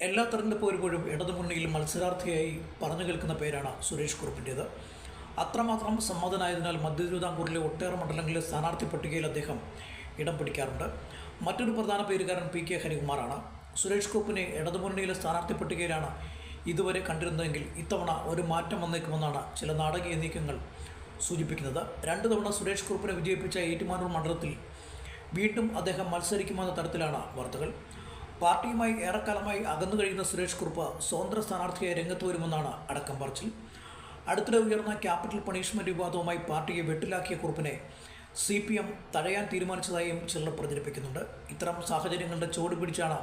എല്ലാ തെരഞ്ഞെടുപ്പ് വരുമ്പോഴും ഇടതുമുന്നണിയിൽ മത്സരാർത്ഥിയായി പറഞ്ഞു കേൾക്കുന്ന പേരാണ് സുരേഷ് കുറുപ്പിന്റേത്. അത്രമാത്രം സമ്മതനായതിനാൽ മധ്യ തിരുവിതാംകൂറിലെ ഒട്ടേറെ മണ്ഡലങ്ങളിലെ സ്ഥാനാർത്ഥി പട്ടികയിൽ അദ്ദേഹം ഇടം പിടിക്കാറുണ്ട്. മറ്റൊരു പ്രധാന പേരുകാരൻ പി കെ ഹരികുമാറാണ്. സുരേഷ് കുറുപ്പിനെ ഇടതുമുന്നണിയിലെ സ്ഥാനാർത്ഥി പട്ടികയിലാണ് ഇതുവരെ കണ്ടിരുന്നതെങ്കിൽ ഇത്തവണ ഒരു മാറ്റം വന്നേക്കുമെന്നാണ് ചില നാടകീയ നീക്കങ്ങൾ സൂചിപ്പിക്കുന്നത്. രണ്ട് തവണ സുരേഷ് കുറുപ്പിനെ വിജയിപ്പിച്ച ഏറ്റുമാനൂർ മണ്ഡലത്തിൽ വീണ്ടും അദ്ദേഹം മത്സരിക്കുമെന്ന തരത്തിലാണ് വാർത്തകൾ. പാർട്ടിയുമായി ഏറെക്കാലമായി അകന്നു കഴിയുന്ന സുരേഷ് കുറുപ്പ് സ്വതന്ത്ര സ്ഥാനാർത്ഥിയായി രംഗത്ത് വരുമെന്നാണ് അടക്കം പറച്ചിൽ. അടുത്തിടെ ഉയർന്ന ക്യാപിറ്റൽ പണിഷ്മെന്റ് വിവാദവുമായി പാർട്ടിയെ വെട്ടിലാക്കിയ കുറുപ്പിനെ സി പി എം തഴയാൻ തീരുമാനിച്ചതായും ചിലർ പ്രചരിപ്പിക്കുന്നുണ്ട്. ഇത്തരം സാഹചര്യങ്ങളുടെ ചുവട് പിടിച്ചാണ്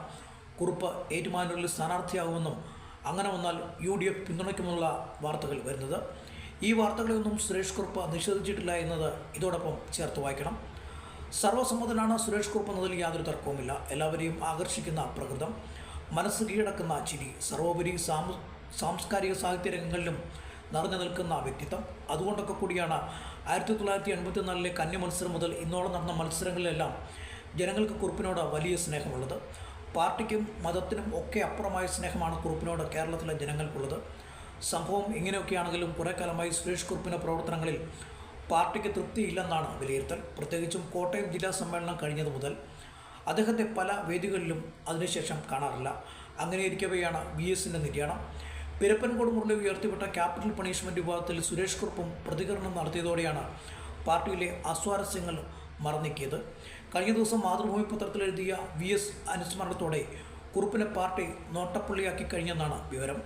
കുറുപ്പ് ഏറ്റുമാനൂരിൽ സ്ഥാനാർത്ഥിയാകുമെന്നും അങ്ങനെ വന്നാൽ യു ഡി എഫ് പിന്തുണയ്ക്കുമെന്നുള്ള വാർത്തകൾ വരുന്നത്. ഈ വാർത്തകളെയൊന്നും സുരേഷ് കുറുപ്പ് നിഷേധിച്ചിട്ടില്ല എന്നത് ഇതോടൊപ്പം ചേർത്ത് വായിക്കണം. സർവസമ്മതനാണ് സുരേഷ് കുറുപ്പ് എന്നതിൽ യാതൊരു തർക്കവുമില്ല. എല്ലാവരെയും ആകർഷിക്കുന്ന പ്രകൃതം. മനസ്സ് കീഴടക്കുന്ന ചിരി. സർവോപരി സാംസ്കാരിക സാഹിത്യ രംഗങ്ങളിലും നിറഞ്ഞു നിൽക്കുന്ന വ്യക്തിത്വം. അതുകൊണ്ടൊക്കെ കൂടിയാണ് ആയിരത്തി തൊള്ളായിരത്തി എൺപത്തിനാലിലെ കന്നി മത്സരം മുതൽ ഇന്നോളം നടന്ന മത്സരങ്ങളിലെല്ലാം ജനങ്ങൾക്ക് കുറുപ്പിനോട് വലിയ സ്നേഹമുള്ളത്. പാർട്ടിക്കും മതത്തിനും ഒക്കെ അപ്പുറമായ സ്നേഹമാണ് കുറുപ്പിനോട് കേരളത്തിലെ ജനങ്ങൾക്കുള്ളത്. സംഭവം ഇങ്ങനെയൊക്കെയാണെങ്കിലും കുറേ കാലമായി സുരേഷ് കുറുപ്പിന്റെ പ്രവർത്തനങ്ങളിൽ പാർട്ടിക്ക് തൃപ്തിയില്ലെന്നാണ് വിലയിരുത്തൽ. പ്രത്യേകിച്ചും കോട്ടയം ജില്ലാ സമ്മേളനം കഴിഞ്ഞതു മുതൽ അദ്ദേഹത്തെ പല വേദികളിലും അതിനുശേഷം കാണാറില്ല. അങ്ങനെയിരിക്കവെയാണ് വി എസിന്റെ നിര്യാണം. പിരപ്പൻകോട് മുരളി ഉയർത്തിവിട്ട ക്യാപിറ്റൽ പണിഷ്മെന്റ് വിഭാഗത്തിൽ സുരേഷ് കുറുപ്പും പ്രതികരണം നടത്തിയതോടെയാണ് പാർട്ടിയിലെ അസ്വാരസ്യങ്ങൾ മറന്നിക്കിയത് കഴിഞ്ഞ ദിവസം മാതൃഭൂമി പത്രത്തിൽ എഴുതിയ വി എസ് അനുസ്മരണത്തോടെ കുറുപ്പിനെ പാർട്ടി നോട്ടപ്പുള്ളിയാക്കി കഴിഞ്ഞെന്നാണ് വിവരം.